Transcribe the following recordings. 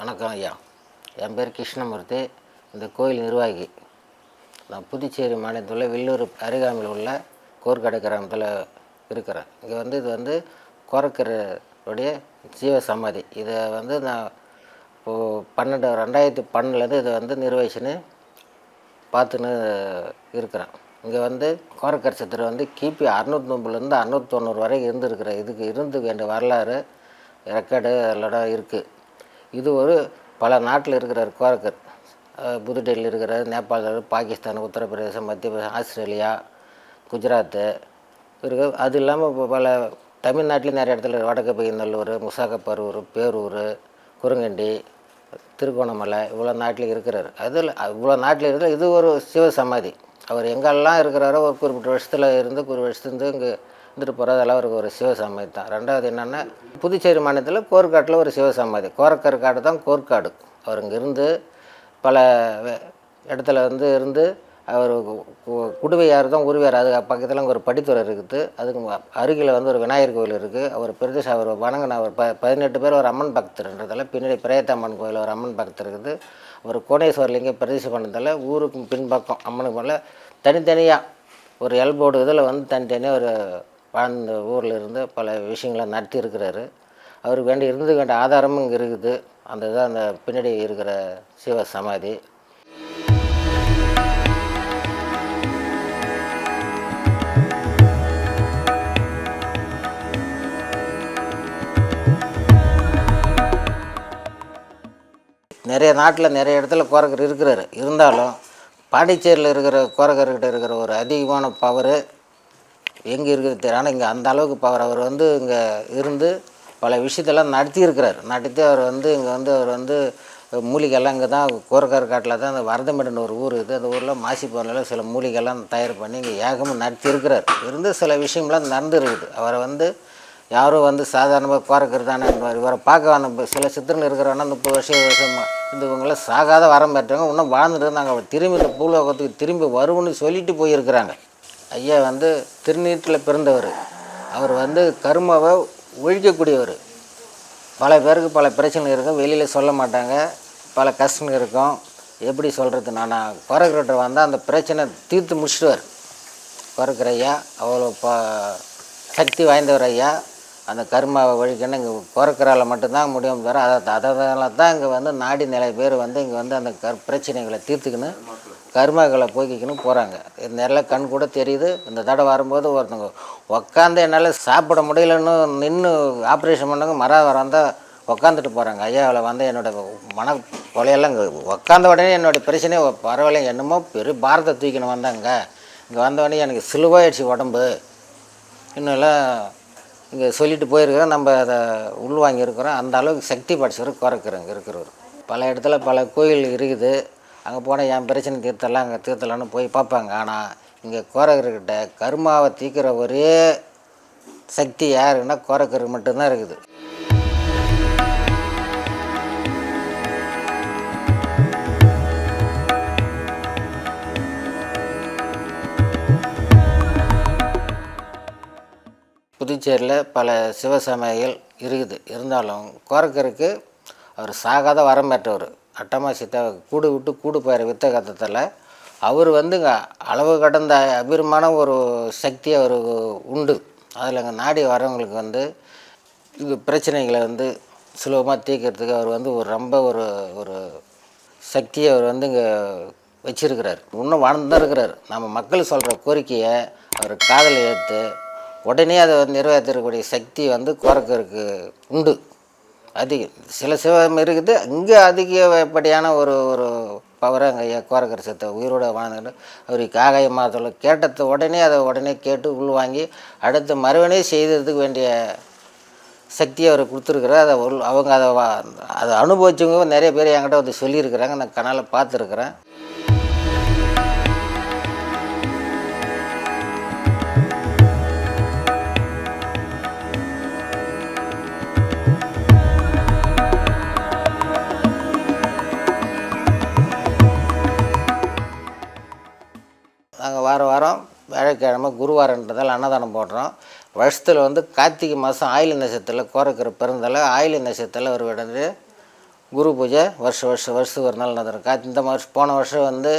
வணக்கம் ஐயா. என் பேர் கிருஷ்ணமூர்த்தி. இந்த கோயில் நிர்வாகி. நான் புதுச்சேரி மாநிலத்தில் வில்லூர் அருகாமையில் உள்ள கோர்க்கடை கிராமத்தில் இருக்கிறேன். இங்கே வந்து இது வந்து கோரக்கருடைய ஜீவ சமாதி இதை வந்து நான் இப்போது பன்னெண்டு ரெண்டாயிரத்தி பன்னெண்டுலேருந்து இதை வந்து நிர்வகிச்சுன்னு பார்த்துன்னு இருக்கிறேன். இங்கே வந்து கோரக்கர் சித்தர் வந்து கிபி அறுநூத்தொம்பதுலேருந்து அறுநூத்தொண்ணூறு வரை இருந்திருக்கிற இதுக்கு இருந்து வேண்டிய வரலாறு ரெக்கார்டு எல்லாம் இருக்குது இது ஒரு பல நாட்டில் இருக்கிற கோரக்கர் புதுடெல்லியில் புதுடெல்லி இருக்கிற நேபாள் பாகிஸ்தான் உத்தரப்பிரதேசம் மத்திய பிரதேசம் ஆஸ்திரேலியா குஜராத்து இருக்கு. அது இல்லாமல் இப்போ பல தமிழ்நாட்டிலையும் நிறைய இடத்துல வடக்கு பையநல்லூர் முசாகப்பரூர் பேரூர் குறுங்கண்டி திருகோணமலை இவ்வளோ நாட்டில் இருக்கிறார். அதில் இவ்வளோ நாட்டில் இருக்கிற இது ஒரு சிவ சமாதி. அவர் எங்கெல்லாம் இருக்கிறாரோ ஒரு குறிப்பிட்ட வருஷத்தில் இருந்து ஒரு வருஷத்துலேருந்து இங்கே இருந்துட்டு போகிறது அதெல்லாம் அவருக்கு ஒரு சிவசமாதி தான். ரெண்டாவது என்னென்னா புதுச்சேரி மாநிலத்தில் கோர்க்காட்டில் ஒரு சிவசமாதி. கோரக்கர் காடு தான் கோர்க்காடு. அவர் இங்கே இருந்து பல இடத்துல வந்து இருந்து அவர் கு- குடுவையார் தான் உருவியார் அது பக்கத்தில் அங்கே ஒரு படித்துறை இருக்குது. அதுக்கு அருகில் வந்து ஒரு விநாயகர் கோயில் இருக்குது அவர் பிரதேச அவர் வணங்கின அவர் ப பதினெட்டு பேர் ஒரு அம்மன் பக்தர்ன்றதால பின்னாடி பிரேத்தம்மன் கோயில் ஒரு அம்மன் பக்தர் இருக்குது. அவர் கோணேஸ்வரலிங்க லிங்க பண்ணதால் ஊருக்கு பின்பக்கம் அம்மனுக்கு மேலே தனித்தனியாக ஒரு எல்போர்டு இதில் வந்து தனித்தனியாக ஒரு வாழ்ந்த ஊரில் இருந்து பல விஷயங்களை நடத்தியிருக்கிறாரு. அவருக்கு வேண்டி இருந்து வேண்டிய ஆதாரமும் இங்கே இருக்குது. அந்த இதான் அந்த பின்னாடி இருக்கிற சிவ சமாதி. நிறைய நாட்டில் நிறைய இடத்துல கோரக்கர் இருக்கிறாரு. இருந்தாலும் பாண்டிச்சேரியில் இருக்கிற கோரக்கர்கிட்ட இருக்கிற ஒரு அதிகமான பவரு எங்கே இருக்குது தெரியும் ஆனால் இங்கே அந்த அளவுக்கு பவர் அவர் வந்து இங்கே இருந்து பல விஷயத்தெல்லாம் நடத்தியிருக்கிறார். நடத்தி அவர் வந்து இங்கே வந்து அவர் வந்து மூலிகைலாம் இங்கே தான் கோரக்கார் காட்டில் தான் அந்த வரதமேடுன்னு ஒரு ஊர் இருக்குது. அந்த ஊரில் மாசி மாசிப்பூரில் சில மூலிகைலாம் தயார் பண்ணி இங்கே ஏகமும் நடத்தியிருக்கிறார். இருந்து சில விஷயம்லாம் நடந்து இருக்குது அவரை வந்து யாரும் வந்து சாதாரணமாக கோரக்கர் தானே இவரை பார்க்க வந்த சில சித்திரங்கள் இருக்கிறவனா முப்பது வருஷம் வருஷமாக இருந்தவங்களாம் சாகாத வரம் பெற்றவங்க இன்னும் வாழ்ந்துட்டு இருந்தாங்க. அவர் திரும்பி இந்த பூலோகத்துக்கு திரும்பி வருவோம்னு சொல்லிட்டு போயிருக்கிறாங்க. ஐயா வந்து திருநீட்டில் பிறந்தவர். அவர் வந்து கருமாவை ஒழிக்கக்கூடியவர். பல பேருக்கு பல பிரச்சனை இருக்கும். வெளியில் சொல்ல மாட்டாங்க. பல கஷ்டம் இருக்கும். எப்படி சொல்கிறது நான் குறைக்கிறவர் வந்தால் அந்த பிரச்சனை தீர்த்து முடிச்சிடுவார். குறைக்கிற ஐயா அவ்வளோ ப சக்தி வாய்ந்தவர் ஐயா. அந்த கர்மாவை ஒழிக்கணும். இங்கே குறைக்கிறால மட்டும்தான் முடியும் தவிர அதை அதனால தான் இங்கே வந்து நாடி நிறைய பேர் வந்து இங்கே வந்து அந்த கர் பிரச்சனைகளை தீர்த்துக்கின்னு கர்மாக்களை போக்கிக்கணும் போகிறாங்க நிறைய கண் கூட தெரியுது. இந்த தடவை வரும்போது ஒருத்தவங்க உக்காந்து என்னால் சாப்பிட முடியலன்னு நின்று ஆப்ரேஷன் பண்ணவங்க மர வரந்தால் உக்காந்துட்டு போகிறாங்க ஐயாவில் வந்து என்னோட மன கொலையெல்லாம் இங்கே உக்காந்த உடனே என்னோடய பிரச்சனையே பரவாயில்ல. என்னமோ பெரிய பாரத்தை தூக்கின்னு வந்தாங்க. இங்கே வந்தவொடனே எனக்கு சிலுவாயிடுச்சு உடம்பு. இன்னும்லாம் இங்கே சொல்லிட்டு போயிருக்கிறோம் நம்ம அதை உள்வாங்கியிருக்கிறோம். அந்த அளவுக்கு சக்தி படைச்சவர் குறைக்கிறோங்க இருக்கிறவர். பல இடத்துல பல கோயில் இருக்குது. அங்கே போனால் என் பிரச்சனை தீர்த்தலாம் அங்கே தீர்த்தலான்னு போய் பார்ப்பாங்க. ஆனால் இங்கே குறைக்கிறக்கிட்ட கருமாவை தீர்க்கிற ஒரே சக்தி யாருன்னா குறைக்கிறது மட்டும்தான் இருக்குது. புதுச்சேரியில் பல சிவசமயங்கள் இருக்குது. இருந்தாலும் கோரக்கருக்கு அவர் சாகாத வரம்பெற்றவர். அட்டமா சித்த கூடு விட்டு கூடு போயிற வித்த கத்தத்தில் அவர் வந்து இங்கே அளவு கடந்த அபிரமான ஒரு சக்தி அவருக்கு உண்டு. அதில் இங்கே நாடி வரவங்களுக்கு வந்து இது பிரச்சனைகளை வந்து சுலபமாக தீர்க்கறதுக்கு அவர் வந்து ஒரு ரொம்ப ஒரு ஒரு சக்தியை அவர் வந்து இங்கே வச்சிருக்கிறார். இன்னும் வாழ்ந்து தான் இருக்கிறார் நம்ம மக்கள் சொல்கிற கோரிக்கையை அவர் காதலை ஏற்று உடனே அதை வந்து நிறைவேற்றக்கூடிய சக்தி வந்து குரக்கருக்கு உண்டு. அதிகம் சில சிவம் இருக்குது. இங்கே அதிகப்படியான ஒரு ஒரு பவரை அங்கே குரக்கர் சத்த உயிரோடு உயிரோட வாழ்ந்துட்டு அவருக்கு காகாய மாதத்தில் கேட்டதை உடனே அதை உடனே கேட்டு உள்வாங்கி அடுத்து மறுவனே செய்ததுக்கு வேண்டிய சக்தியை அவர் கொடுத்துருக்குறார். அதை உள் அவங்க அதை வா அதை அனுபவிச்சவங்க நிறைய பேர் என்கிட்ட வந்து சொல்லியிருக்கிறாங்க. நான் கண்ணால் பார்த்துருக்குறேன். வியாழக்கிழமை குருவாரன்றதால் அன்னதானம் போடுறோம். வருஷத்தில் வந்து கார்த்திகை மாதம் ஆயுள நட்சத்திரத்தில் கோரக்கிற பிறந்தால ஆயுள நட்சத்திரத்தில் ஒரு விடந்து குரு பூஜை வருஷம் வருஷம் வருஷத்துக்கு ஒரு நாள் நடந்துடும் கா இந்த வருஷம் போன வருஷம் வந்து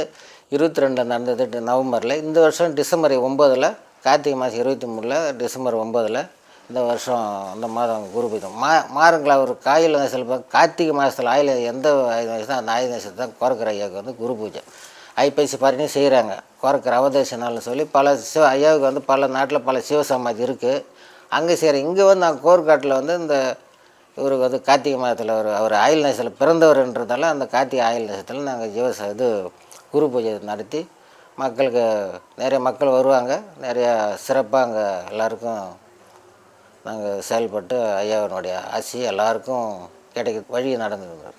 இருபத்தி ரெண்டு நடந்தது நவம்பரில். இந்த வருஷம் டிசம்பர் ஒம்பதில் கார்த்திகை மாதம் இருபத்தி மூணில் டிசம்பர் ஒம்பதில் இந்த வருஷம் அந்த மாதம் குரு பூஜை. மா மாறுங்களா ஒரு காயில் சில கார்த்திகை மாதத்தில் ஆயில் எந்த ஆயுத நட்சத்திரம் அந்த ஆயுத நட்சத்திரம் தான் குறைக்கிற ஐயாவுக்கு வந்து குரு பூஜை. ஐப்பசி பரிணியும் செய்கிறாங்க குறைக்கிற அவதேச சொல்லி பல சிவ ஐயாவுக்கு வந்து பல நாட்டில் பல சிவசமாதி இருக்குது அங்கே சரி இங்கே வந்து நாங்கள் கோர்காட்டில் வந்து இந்த இவருக்கு வந்து கார்த்திகை மாதத்தில் ஒரு அவர் ஆயுள் நேசத்தில் பிறந்தவர்ன்றதால அந்த கார்த்திகை ஆயுள் நேசத்தில் நாங்கள் ஜீவ இது குரு பூஜை நடத்தி மக்களுக்கு நிறைய மக்கள் வருவாங்க. நிறையா சிறப்பாக அங்கே எல்லாருக்கும் நாங்கள் செயல்பட்டு ஐயாவினுடைய ஆசி எல்லாருக்கும் கிடைக்க வழி நடந்துருந்தார்